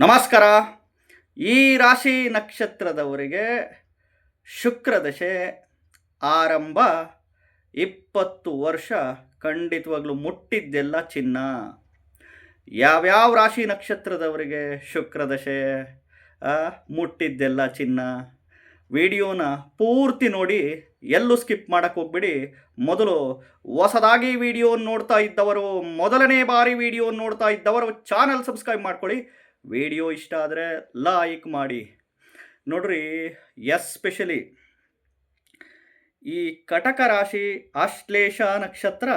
ನಮಸ್ಕಾರ. ಈ ರಾಶಿ ನಕ್ಷತ್ರದವರಿಗೆ ಶುಕ್ರ ದಶೆ ಆರಂಭ ಇಪ್ಪತ್ತು ವರ್ಷ ಖಂಡಿತವಾಗ್ಲೂ ಮುಟ್ಟಿದ್ದೆಲ್ಲ ಚಿನ್ನ. ಯಾವ್ಯಾವ ರಾಶಿ ನಕ್ಷತ್ರದವರಿಗೆ ಶುಕ್ರ ದಶೆ ಮುಟ್ಟಿದ್ದೆಲ್ಲ ಚಿನ್ನ? ವಿಡಿಯೋನ ಪೂರ್ತಿ ನೋಡಿ, ಎಲ್ಲೂ ಸ್ಕಿಪ್ ಮಾಡೋಕ್ಕೆ ಹೋಗ್ಬಿಡಿ. ಮೊದಲು ಹೊಸದಾಗಿ ವಿಡಿಯೋ ನೋಡ್ತಾ ಇದ್ದವರು, ಮೊದಲನೇ ಬಾರಿ ವಿಡಿಯೋ ನೋಡ್ತಾ ಇದ್ದವರು, ಚಾನಲ್ ಸಬ್ಸ್ಕ್ರೈಬ್ ಮಾಡ್ಕೊಳ್ಳಿ. ವಿಡಿಯೋ ಇಷ್ಟ ಆದರೆ ಲೈಕ್ ಮಾಡಿ. ನೋಡ್ರಿ ಎಸ್ಪೆಷಲಿ ಈ ಕಟಕ ರಾಶಿ ಆಶ್ಲೇಷ ನಕ್ಷತ್ರ,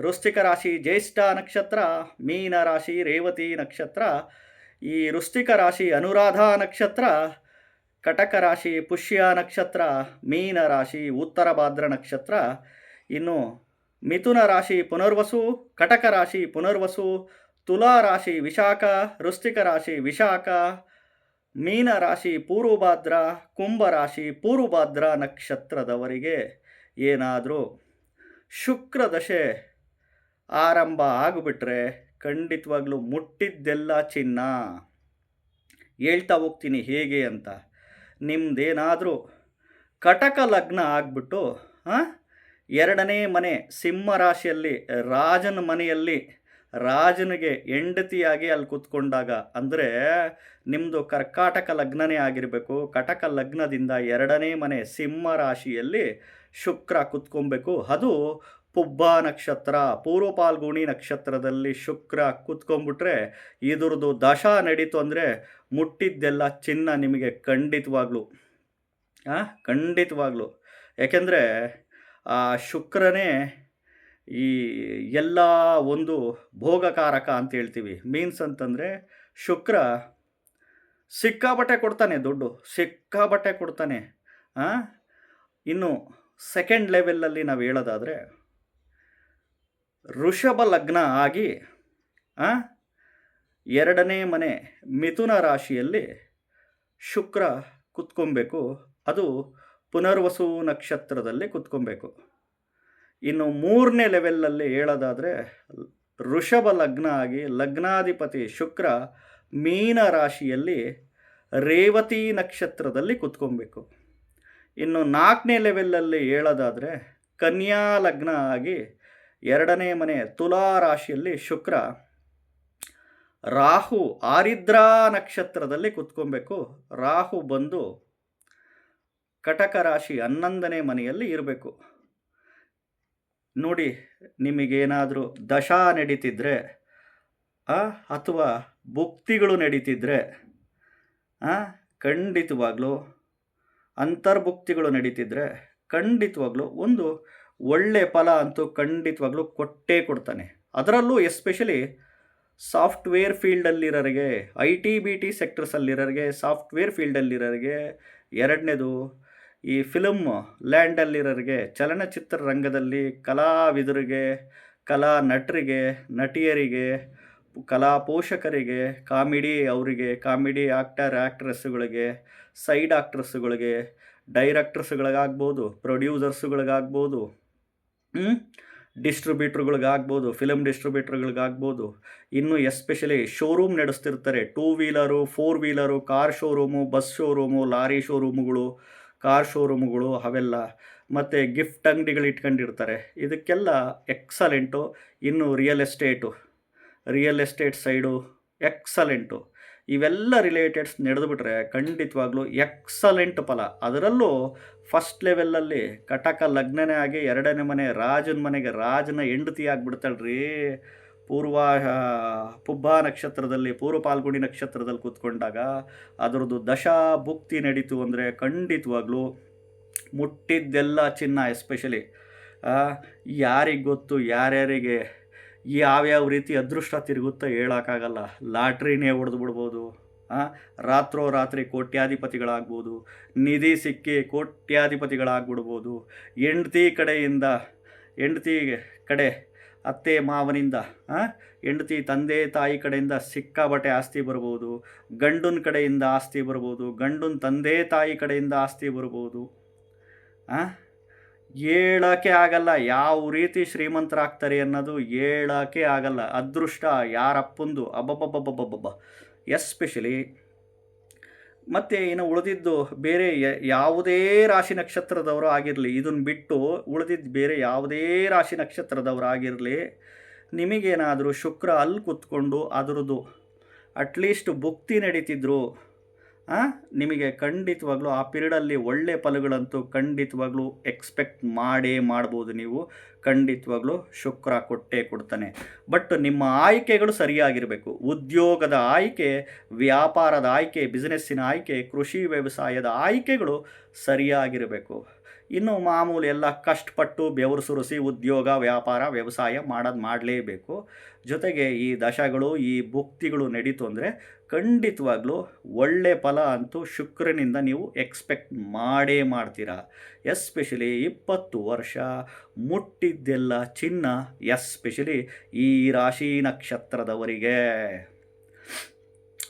ವೃಶ್ಚಿಕ ರಾಶಿ, ಜ್ಯೇಷ್ಠ ನಕ್ಷತ್ರ, ಮೀನ ರಾಶಿ, ರೇವತಿ ನಕ್ಷತ್ರ, ಈ ವೃಶ್ಚಿಕ ರಾಶಿ, ಅನುರಾಧ ನಕ್ಷತ್ರ, ಕಟಕ ರಾಶಿ, ಪುಷ್ಯ ನಕ್ಷತ್ರ, ಮೀನ ರಾಶಿ, ಉತ್ತರ ಭಾದ್ರ ನಕ್ಷತ್ರ, ಇನ್ನು ಮಿಥುನ ರಾಶಿ ಪುನರ್ವಸು, ಕಟಕ ರಾಶಿ ಪುನರ್ವಸು ತುಲಾ ರಾಶಿ ವಿಶಾಖ ವೃಶ್ಚಿಕ ರಾಶಿ ವಿಶಾಖ ಮೀನ ರಾಶಿ ಪೂರ್ವಭಾದ್ರ ಕುಂಭ ರಾಶಿ ಪೂರ್ವಭಾದ್ರ ನಕ್ಷತ್ರದವರಿಗೆ ಏನಾದರೂ ಶುಕ್ರ ದಶೆ ಆರಂಭ ಆಗಿಬಿಟ್ರೆ ಖಂಡಿತವಾಗ್ಲೂ ಮುಟ್ಟಿದ್ದೆಲ್ಲ ಚಿನ್ನ. ಹೇಳ್ತಾ ಹೋಗ್ತೀನಿ ಹೇಗೆ ಅಂತ. ನಿಮ್ಮದೇನಾದರೂ ಕಟಕ ಲಗ್ನ ಆಗಿಬಿಟ್ಟು ಎರಡನೇ ಮನೆ ಸಿಂಹ ರಾಶಿಯಲ್ಲಿ, ರಾಜನ ಮನೆಯಲ್ಲಿ ರಾಜನಿಗೆ ಹೆಂಡತಿಯಾಗಿ ಅಲ್ಲಿ ಕೂತ್ಕೊಂಡಾಗ ಅಂದರೆ ನಿಮ್ಮದು ಕರ್ಕಾಟಕ ಲಗ್ನನೇ ಆಗಿರಬೇಕು. ಕಟಕ ಲಗ್ನದಿಂದ ಎರಡನೇ ಮನೆ ಸಿಂಹ ರಾಶಿಯಲ್ಲಿ ಶುಕ್ರ ಕುತ್ಕೊಬೇಕು. ಅದು ಪುಬ್ಬ ನಕ್ಷತ್ರ ಪೂರ್ವ ಪಾಲ್ಗುಣಿ ನಕ್ಷತ್ರದಲ್ಲಿ ಶುಕ್ರ ಕುತ್ಕೊಂಡ್ಬಿಟ್ರೆ ಇದ್ರದ್ದು ದಶ ನಡೀತು ಅಂದರೆ ಮುಟ್ಟಿದ್ದೆಲ್ಲ ಚಿನ್ನ ನಿಮಗೆ ಖಂಡಿತವಾಗ್ಲು. ಖಂಡಿತವಾಗ್ಲು. ಯಾಕೆಂದರೆ ಆ ಶುಕ್ರನೇ ಈ ಎಲ್ಲ ಒಂದು ಭೋಗಕಾರಕ ಅಂತ ಹೇಳ್ತೀವಿ ಮೀನ್ಸ್ ಅಂತಂದರೆ ಶುಕ್ರ ಸಿಕ್ಕಾಬಟ್ಟೆ ಕೊಡ್ತಾನೆ ದುಡ್ಡು, ಸಿಕ್ಕಾಬಟ್ಟೆ ಕೊಡ್ತಾನೆ? ಇನ್ನು ಸೆಕೆಂಡ್ ಲೆವೆಲಲ್ಲಿ ನಾವು ಹೇಳೋದಾದರೆ ಋಷಭ ಲಗ್ನ ಆಗಿ? ಎರಡನೇ ಮನೆ ಮಿಥುನ ರಾಶಿಯಲ್ಲಿ ಶುಕ್ರ ಕುತ್ಕೊಬೇಕು ಅದು ಪುನರ್ವಸು ನಕ್ಷತ್ರದಲ್ಲಿ ಕುತ್ಕೊಬೇಕು ಇನ್ನು ಮೂರನೇ ಲೆವೆಲ್ಲಲ್ಲಿ ಹೇಳೋದಾದರೆ ಋಷಭ ಲಗ್ನ ಆಗಿ ಲಗ್ನಾಧಿಪತಿ ಶುಕ್ರ ಮೀನ ರಾಶಿಯಲ್ಲಿ ರೇವತಿ ನಕ್ಷತ್ರದಲ್ಲಿ ಕುತ್ಕೊಬೇಕು. ಇನ್ನು ನಾಲ್ಕನೇ ಲೆವೆಲ್ಲಲ್ಲಿ ಹೇಳೋದಾದರೆ ಕನ್ಯಾ ಲಗ್ನ ಆಗಿ ಎರಡನೇ ಮನೆ ತುಲಾ ರಾಶಿಯಲ್ಲಿ ಶುಕ್ರ, ರಾಹು ಆರಿದ್ರಾ ನಕ್ಷತ್ರದಲ್ಲಿ ಕುತ್ಕೊಬೇಕು. ರಾಹು ಬಂದು ಕಟಕ ರಾಶಿ ಹನ್ನೊಂದನೇ ಮನೆಯಲ್ಲಿ ಇರಬೇಕು. ನೋಡಿ, ನಿಮಗೇನಾದರೂ ದಶಾ ನಡೀತಿದ್ರೆ ಅಥವಾ ಭುಕ್ತಿಗಳು ನಡೀತಿದ್ರೆ ಖಂಡಿತವಾಗ್ಲೂ ಅಂತರ್ಭುಕ್ತಿಗಳು ನಡೀತಿದ್ರೆ, ಖಂಡಿತವಾಗ್ಲೂ ಒಂದು ಒಳ್ಳೆ ಫಲ ಅಂತೂ ಖಂಡಿತವಾಗ್ಲೂ ಕೊಟ್ಟೇ ಕೊಡ್ತಾನೆ. ಅದರಲ್ಲೂ ಎಸ್ಪೆಷಲಿ ಸಾಫ್ಟ್ವೇರ್ ಫೀಲ್ಡಲ್ಲಿರೋರಿಗೆ, ಐ ಟಿ ಬಿ ಟಿ ಸೆಕ್ಟರ್ಸಲ್ಲಿರೋರಿಗೆ, ಸಾಫ್ಟ್ವೇರ್ ಫೀಲ್ಡಲ್ಲಿರೋರಿಗೆ ಎರಡನೇದು ಈ ಫಿಲಮ್ ಲ್ಯಾಂಡಲ್ಲಿರೋರಿಗೆ ಚಲನಚಿತ್ರ ರಂಗದಲ್ಲಿ ಕಲಾವಿದರಿಗೆ, ಕಲಾ ನಟರಿಗೆ, ನಟಿಯರಿಗೆ, ಕಲಾ ಪೋಷಕರಿಗೆ, ಕಾಮಿಡಿ ಅವರಿಗೆ, ಕಾಮಿಡಿ ಆ್ಯಕ್ಟರ್ ಆ್ಯಕ್ಟ್ರೆಸ್ಸುಗಳಿಗೆ ಸೈಡ್ ಆ್ಯಕ್ಟ್ರೆಸ್ಸುಗಳಿಗೆ ಡೈರೆಕ್ಟರ್ಸ್ಗಳಿಗಾಗ್ಬೋದು ಪ್ರೊಡ್ಯೂಸರ್ಸ್ಗಳಿಗಾಗ್ಬೋದು ಡಿಸ್ಟ್ರಿಬ್ಯೂಟ್ರುಗಳಿಗಾಗ್ಬೋದು ಫಿಲಮ್ ಡಿಸ್ಟ್ರಿಬ್ಯೂಟ್ರುಗಳಿಗಾಗ್ಬೋದು, ಇನ್ನು especially showroom ನಡೆಸ್ತಿರ್ತಾರೆ. Two wheeler, four wheeler, car showroom, bus showroom, lorry ಶೋರೂಮುಗಳು car ಶೋರೂಮ್ಗಳು ಅವೆಲ್ಲ ಮತ್ತು ಗಿಫ್ಟ್ ಅಂಗಡಿಗಳು ಇಟ್ಕೊಂಡಿರ್ತಾರೆ. ಇದಕ್ಕೆಲ್ಲ ಎಕ್ಸಲೆಂಟು ಇನ್ನು real estate real estate side excellent ಇವೆಲ್ಲ ರಿಲೇಟೆಡ್ಸ್ ನಡೆದುಬಿಟ್ರೆ ಖಂಡಿತವಾಗ್ಲೂ ಎಕ್ಸಲೆಂಟ್ ಫಲ. ಅದರಲ್ಲೂ ಫಸ್ಟ್ ಲೆವೆಲಲ್ಲಿ ಕಟಕ ಲಗ್ನನೇ ಆಗಿ ಎರಡನೇ ಮನೆ, ರಾಜನ ಮನೆಗೆ ರಾಜನ ಹೆಂಡತಿ ಆಗಿಬಿಡ್ತಾಳ್ರಿ. ಪೂರ್ವ ಪುಬ್ಬ ನಕ್ಷತ್ರದಲ್ಲಿ, ಪೂರ್ವ ಪಾಲ್ಗುಣಿ ನಕ್ಷತ್ರದಲ್ಲಿ ಕೂತ್ಕೊಂಡಾಗ ಅದರದ್ದು ದಶಾ ಭುಕ್ತಿ ನಡೀತು ಅಂದರೆ ಖಂಡಿತವಾಗ್ಲೂ ಮುಟ್ಟಿದ್ದೆಲ್ಲ ಚಿನ್ನ ಎಸ್ಪೆಷಲಿ ಯಾರಿಗೆ ಗೊತ್ತು, ಯಾರ್ಯಾರಿಗೆ, ಯಾವ್ಯಾವ ರೀತಿ ಅದೃಷ್ಟ ತಿರುಗುತ್ತೋ ಹೇಳೋಕ್ಕಾಗಲ್ಲ. ಲಾಟ್ರಿನೇ ಹೊಡೆದು ಬಿಡ್ಬೋದು ರಾತ್ರೋ ರಾತ್ರಿ ಕೋಟ್ಯಾಧಿಪತಿಗಳಾಗ್ಬೋದು, ನಿಧಿ ಸಿಕ್ಕಿ ಕೋಟ್ಯಾಧಿಪತಿಗಳಾಗ್ಬಿಡ್ಬೋದು, ಹೆಂಡ್ತಿ ಕಡೆಯಿಂದ, ಹೆಂಡ್ತಿ ಕಡೆ ಅತ್ತೆ ಮಾವನಿಂದ ಹೆಂಡತಿ ತಂದೆ ತಾಯಿ ಕಡೆಯಿಂದ ಸಿಕ್ಕಾಬಟ್ಟೆ ಆಸ್ತಿ ಬರ್ಬೋದು, ಗಂಡನ ಕಡೆಯಿಂದ ಆಸ್ತಿ ಬರ್ಬೋದು, ಗಂಡನ ತಂದೆ ತಾಯಿ ಕಡೆಯಿಂದ ಆಸ್ತಿ ಬರ್ಬೋದು? ಹೇಳೋಕ್ಕೆ ಆಗಲ್ಲ, ಯಾವ ರೀತಿ ಶ್ರೀಮಂತರಾಗ್ತಾರೆ ಅನ್ನೋದು ಹೇಳೋಕ್ಕೆ ಆಗಲ್ಲ ಅದೃಷ್ಟ ಯಾರಪ್ಪಂದು, ಅಬ್ಬಬ್ಬಬ್ಬಬ್ಬಬ್ಬಬ್ಬ ಎಸ್ಪೆಷಲಿ ಮತ್ತು ಇನ್ನು ಉಳಿದಿದ್ದು ಬೇರೆ ಯಾವುದೇ ರಾಶಿ ನಕ್ಷತ್ರದವರು ಆಗಿರಲಿ ಇದನ್ನು ಬಿಟ್ಟು ಉಳಿದಿದ್ದು ಬೇರೆ ಯಾವುದೇ ರಾಶಿ ನಕ್ಷತ್ರದವರು ಆಗಿರಲಿ, ನಿಮಗೇನಾದರೂ ಶುಕ್ರ ಅಲ್ಲಿ ಕೂತ್ಕೊಂಡು ಅದರದ್ದು ಅಟ್ಲೀಸ್ಟ್ ಭುಕ್ತಿ ನಡೀತಿದ್ರು ನಿಮಗೆ ಖಂಡಿತವಾಗ್ಲೂ ಆ ಪೀರಿಯಡಲ್ಲಿ ಒಳ್ಳೆ ಫಲಗಳಂತೂ ಖಂಡಿತವಾಗ್ಲೂ ಎಕ್ಸ್ಪೆಕ್ಟ್ ಮಾಡೇ ಮಾಡ್ಬೋದು ನೀವು. ಖಂಡಿತವಾಗ್ಲೂ ಶುಕ್ರ ಕೊಟ್ಟೇ ಕೊಡ್ತಾನೆ. ಬಟ್ ನಿಮ್ಮ ಆಯ್ಕೆಗಳು ಸರಿಯಾಗಿರಬೇಕು. ಉದ್ಯೋಗದ ಆಯ್ಕೆ, ವ್ಯಾಪಾರದ ಆಯ್ಕೆ ಬಿಸ್ನೆಸ್ಸಿನ ಆಯ್ಕೆ, ಕೃಷಿ ವ್ಯವಸಾಯದ ಆಯ್ಕೆಗಳು ಸರಿಯಾಗಿರಬೇಕು. ಇನ್ನು ಮಾಮೂಲಿ ಎಲ್ಲ ಕಷ್ಟಪಟ್ಟು ಬೆವರು ಸುರಿಸಿ ಉದ್ಯೋಗ, ವ್ಯಾಪಾರ, ವ್ಯವಸಾಯ ಮಾಡೋದು ಮಾಡಲೇಬೇಕು. ಜೊತೆಗೆ ಈ ದಶಗಳು, ಈ ಭುಕ್ತಿಗಳು ನಡೀತು ಅಂದರೆ ಖಂಡಿತವಾಗ್ಲೂ ಒಳ್ಳೆ ಫಲ ಅಂತೂ ಶುಕ್ರನಿಂದ ನೀವು ಎಕ್ಸ್ಪೆಕ್ಟ್ ಮಾಡೇ ಮಾಡ್ತೀರಾ. ಎಸ್ಪೆಷಲಿ ಇಪ್ಪತ್ತು ವರ್ಷ ಮುಟ್ಟಿದ್ದೆಲ್ಲ ಚಿನ್ನ, ಎಸ್ಪೆಷಲಿ ಈ ರಾಶಿ ನಕ್ಷತ್ರದವರಿಗೆ.